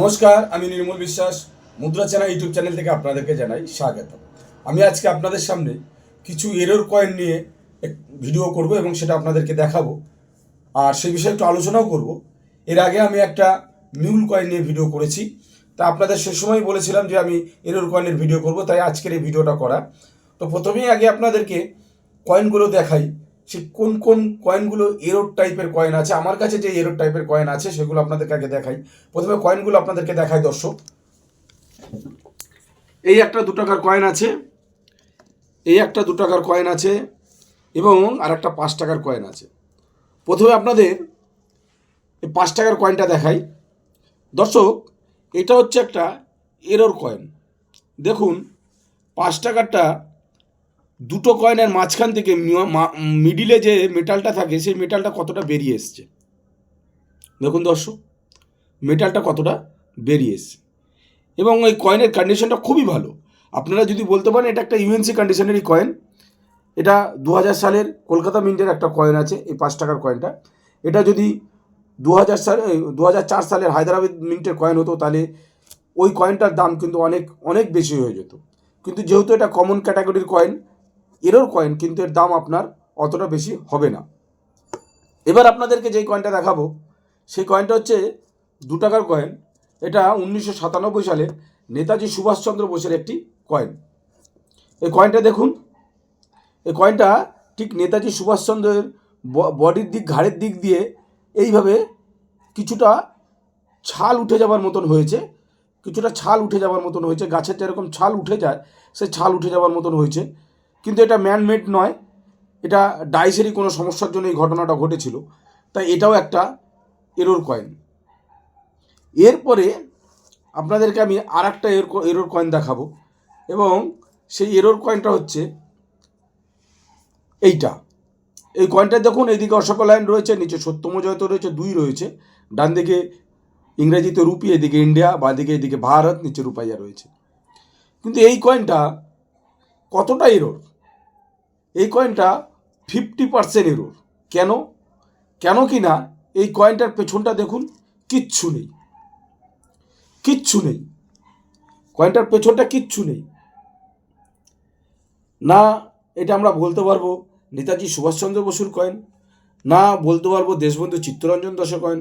নমস্কার, আমি নির্মল বিশ্বাস, মুদ্রা চ্যানেল ইউটিউব চ্যানেল থেকে আপনাদেরকে জানাই স্বাগত আমি আজকে আপনাদের সামনে কিছু এরর কয়েন নিয়ে ভিডিও করব এবং সেটা আপনাদেরকে দেখাবো। আর সেই বিষয়ে একটু আলোচনাও করব। এর আগে আমি একটা মিউল কয়েন নিয়ে ভিডিও করেছি। তা আপনাদের সে সময় বলেছিলাম যে আমি এরর কয়েনের ভিডিও করব, তাই আজকের এই ভিডিওটা করা তো প্রথমেই আগে আপনাদেরকে কয়েনগুলো দেখাই। সে কোন কোন কয়েনগুলো এরোর টাইপের কয়েন আছে? আমার কাছে যে এরোর টাইপের কয়েন আছে, সেগুলো আপনাদেরকে আগে দেখাই। প্রথমে কয়েনগুলো আপনাদেরকে দেখাই, দর্শক। এই একটা দু টাকার কয়েন আছে, এই একটা দু টাকার কয়েন আছে, এবং আর একটা পাঁচ টাকার কয়েন আছে। প্রথমে আপনাদের এই পাঁচ টাকার কয়েনটা দেখাই। দর্শক, এটা হচ্ছে একটা এরোর কয়েন দেখুন, পাঁচ টাকারটা দুটো কয়েনের মাঝখান থেকে মিডিলে যে মেটালটা থাকে, সেই মেটালটা কতটা বেরিয়ে এসছে? দেখুন দর্শক মেটালটা কতটা বেরিয়ে এসছে। এবং ওই কয়েনের কন্ডিশনটা খুবই ভালো। আপনারা যদি বলতে পারেন, এটা একটা ইউএনসি কন্ডিশনেরই কয়েন। এটা দু হাজার সালের কলকাতা মিন্টের একটা কয়েন আছে, এই পাঁচ টাকার কয়েনটা। এটা যদি দু হাজার সালে দু হাজার চার সালের হায়দ্রাবাদ মিন্টের কয়েন হতো, তাহলে ওই কয়েনটার দাম কিন্তু অনেক অনেক বেশি হয়ে যেত। কিন্তু যেহেতু এটা কমন ক্যাটাগরির কয়েন এরর কয়েন কিন্তু এর দাম আপনার অতটা বেশি হবে না। এবার আপনাদেরকে যেই কয়েনটা দেখাবো, সেই কয়েনটা হচ্ছে দু টাকার কয়েন এটা উনিশশো সাতানব্বই সালে নেতাজি সুভাষচন্দ্র বোসের একটি কয়েন এই কয়েনটা দেখুন, এই কয়েনটা ঠিক নেতাজি সুভাষচন্দ্রের বডির দিক, ঘাড়ের দিক দিয়ে এইভাবে কিছুটা ছাল উঠে যাওয়ার মতন হয়েছে। কিছুটা ছাল উঠে যাওয়ার মতন হয়েছে, গাছের যেরকম ছাল উঠে যায়, সে ছাল উঠে যাওয়ার মতন হয়েছে। কিন্তু এটা ম্যানমেড নয়। এটা ডাইসেরই কোনো সমস্যার জন্য এই ঘটনাটা ঘটেছিল। তাই এটাও একটা এরোর কয়েন এরপরে আপনাদেরকে আমি আর একটা এর এরোর কয়েন দেখাবো। এবং সেই এরোর কয়েনটা হচ্ছে এইটা। এই কয়েনটা দেখুন, এইদিকে অশোক লাইন রয়েছে, নিচে সত্যম জয়ত রয়েছে, দুই রয়েছে। ডান দিকে ইংরেজিতে রুপি, এদিকে ইন্ডিয়া, বা দিকে এদিকে ভারত, নিচে রুপাইয়া রয়েছে। কিন্তু এই কয়েনটা কতটা এরোর এই কয়েনটা ফিফটি পার্সেন্ট এরোর কেন? কেন কি না এই কয়েনটার পেছনটা দেখুন, কিচ্ছু নেই। কিচ্ছু নেই। কয়েনটার পেছনটা কিচ্ছু নেই। না, এটা আমরা বলতে পারব নেতাজি সুভাষচন্দ্র বসুর কয়েন না বলতে পারব দেশবন্ধু চিত্তরঞ্জন দাসের কয়েন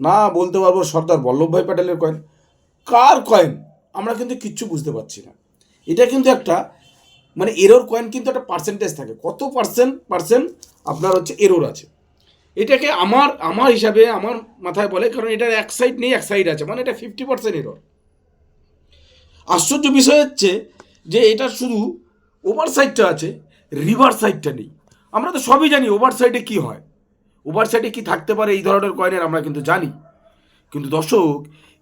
না বলতে পারব সর্দার বল্লভভাই প্যাটেলের কয়েন কার কয়েন আমরা কিন্তু কিচ্ছু বুঝতে পারছি না। এটা কিন্তু একটা মানে এরোর কয়েন কিন্তু একটা পার্সেন্টেজ থাকে। কত পার্সেন্ট পার্সেন্ট আপনার হচ্ছে এরোর আছে। এটাকে আমার আমার হিসাবে, আমার মাথায় বলে, কারণ এটার এক সাইড নেই, এক সাইড আছে। মানে এটা ফিফটি পার্সেন্ট এরর আশ্চর্য বিষয় হচ্ছে যে এটা শুধু ওভার সাইডটা আছে রিভার সাইডটা নেই। আমরা তো সবই জানি ওভার সাইডে কী হয়। ওভার সাইডে কী থাকতে পারে, এই ধরনের কয়েনের আমরা কিন্তু জানি। কিন্তু দর্শক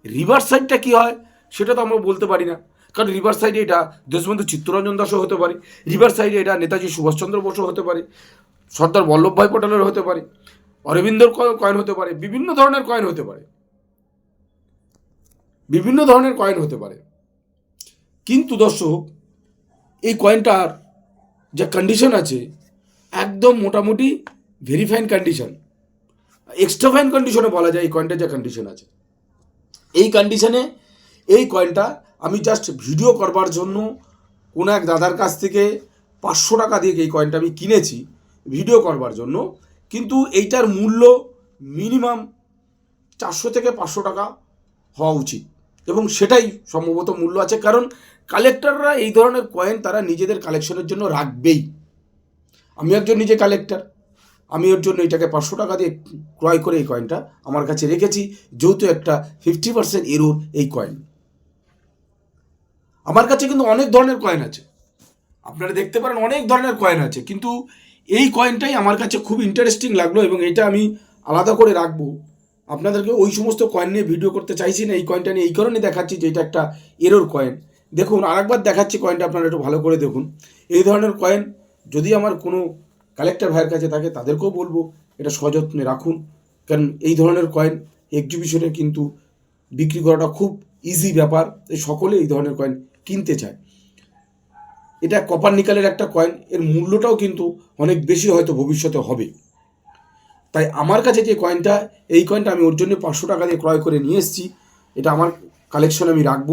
রিভার সাইডটা কী হয়, সেটা তো আমরা বলতে পারি না। কারণ রিভার সাইডে এটা দেশবন্ধু চিত্তরঞ্জন দাসও হতে পারে রিভার সাইডে এটা নেতাজি সুভাষচন্দ্র বসু হতে পারে, সর্দার বল্লভভাই পটেলের হতে পারে, অরবিন্দর কয়েন হতে পারে, বিভিন্ন ধরনের কয়েন হতে পারে। বিভিন্ন ধরনের কয়েন হতে পারে। কিন্তু দর্শক, এই কয়েনটার যে কন্ডিশন আছে, একদম মোটামুটি ভেরিফাইন কন্ডিশন এক্সট্রা ফাইন কন্ডিশনে বলা যায় এই কয়েনটার যে কন্ডিশন আছে। এই কন্ডিশনে এই কয়েনটা আমি জাস্ট ভিডিও করবার জন্য কোনো এক দাদার কাছ থেকে পাঁচশো টাকা দিয়ে এই কয়েনটা আমি কিনেছি ভিডিও করবার জন্য। কিন্তু এইটার মূল্য মিনিমাম চারশো থেকে পাঁচশো টাকা হওয়া উচিত। এবং সেটাই সম্ভবত মূল্য আছে, কারণ কালেক্টররা এই ধরনের কয়েন তারা নিজেদের কালেকশনের জন্য রাখবেই। আমি একজন নিজে কালেক্টর আমি ওর জন্য এটাকে পাঁচশো টাকা দিয়ে ক্রয় করে এই কয়েনটা আমার কাছে রেখেছি, যেহেতু একটা ফিফটি পার্সেন্ট এরোর এই কয়েন আমার কাছে কিন্তু অনেক ধরনের কয়েন আছে। আপনারা দেখতে পারেন অনেক ধরনের কয়েন আছে, কিন্তু এই কয়েনটাই আমার কাছে খুব ইন্টারেস্টিং লাগল এবং এটা আমি আলাদা করে রাখব। আপনাদেরকে ওই সমস্ত কয়েন নিয়ে ভিডিও করতে চাইছি না, এই কয়েনটা নিয়ে এই কারণে দেখাচ্ছি যে এটা একটা এরোর কয়েন দেখুন, আরেকবার দেখাচ্ছি কয়েনটা আপনারা একটু ভালো করে দেখুন। এই ধরনের কয়েন যদি আমার কোনো কালেক্টর ভাইয়ের কাছে থাকে, তাদেরকেও বলব, এটা সযত্নে রাখুন। কারণ এই ধরনের কয়েন এক্সিবিশনে কিন্তু বিক্রি করাটা খুব ইজি ব্যাপার। সকলে এই ধরনের কয়েন কিনতে চায়। এটা কপার নিকালের একটা কয়েন এর মূল্যটাও কিন্তু অনেক বেশি হয়তো ভবিষ্যতে হবে। তাই আমার কাছে যে কয়েনটা এই কয়েনটা আমি ওর জন্য পাঁচশো টাকা দিয়ে ক্রয় করে নিয়ে এসেছি। এটা আমার কালেকশন আমি রাখব।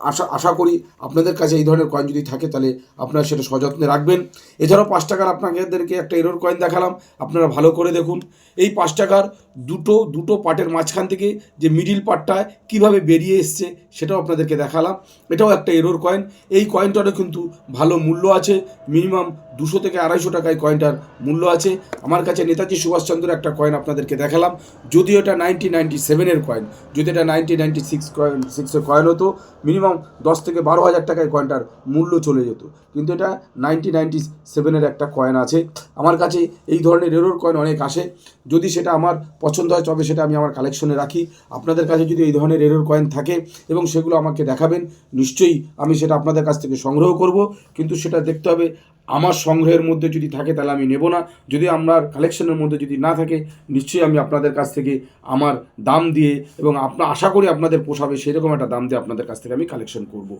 আশা আশা করি আপনাদের কাছে এই ধরনের কয়েন যদি থাকে, তাহলে আপনারা সেটা সযত্নে রাখবেন। এছাড়াও পাঁচ টাকার আপনাদেরকে একটা এরোর কয়েন দেখালাম। আপনারা ভালো করে দেখুন। এই পাঁচ টাকার দুটো দুটো পার্টের মাঝখান থেকে যে মিডিল পার্টটা কীভাবে বেরিয়ে এসছে সেটাও আপনাদেরকে দেখালাম। এটাও একটা এরোর কয়েন এই কয়েনটারও কিন্তু ভালো মূল্য আছে। মিনিমাম দুশো থেকে আড়াইশো টাকায় কয়েনটার মূল্য আছে। আমার কাছে নেতাজি সুভাষচন্দ্রের একটা কয়েন আপনাদেরকে দেখালাম। যদিও এটা নাইনটিন নাইনটি সেভেনের কয়েন যদি এটা নাইনটিন নাইনটি সিক্স কয়েন সিক্সের কয়েন হতো মিনিমাম দশ থেকে বারো হাজার টাকায় কয়েনটার মূল্য চলে যেত। কিন্তু এটা নাইনটি নাইনটি সেভেনের একটা কয়েন আছে। আমার কাছে এই ধরনের এরোর কয়েন অনেক আসে। যদি সেটা আমার পছন্দ হয়, তবে সেটা আমি আমার কালেকশনে রাখি। আপনাদের কাছে যদি এই ধরনের এরোর কয়েন থাকে এবং সেগুলো আমাকে দেখাবেন, নিশ্চয়ই আমি সেটা আপনাদের কাছ থেকে সংগ্রহ করব। কিন্তু সেটা দেখতে হবে, আমার সংগ্রহের মধ্যে যদি থাকে তাহলে আমি নেব না। যদি আমার কালেকশনের মধ্যে যদি না থাকে, নিশ্চয়ই আমি আপনাদের কাছ থেকে আমার দাম দিয়ে এবং আপনার আশা করি আপনাদের পোষাবে সেরকম একটা দাম দিয়ে আপনাদের কাছ থেকে আমি কালেকশন করব।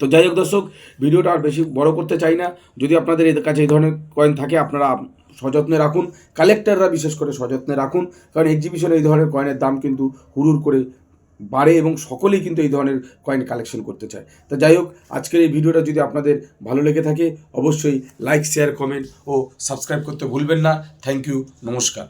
তো যাই হোক দর্শক, ভিডিওটা আর বেশি বড় করতে চাই না। যদি আপনাদের এদের কাছে এই ধরনের কয়েন থাকে, আপনারা সযত্নে রাখুন কালেক্টররা বিশেষ করে সযত্নে রাখুন, কারণ এক্সিবিশনে এই ধরনের কয়েনের দাম কিন্তু হুড়ুর করে বাড়ে এবং সকলেই কিন্তু এই ধরনের কয়েন কালেকশন করতে চায়। তা যাই হোক, আজকের এই ভিডিওটা যদি আপনাদের ভালো লেগে থাকে, অবশ্যই লাইক শেয়ার কমেন্ট ও সাবস্ক্রাইব করতে ভুলবেন না। থ্যাংক ইউ নমস্কার।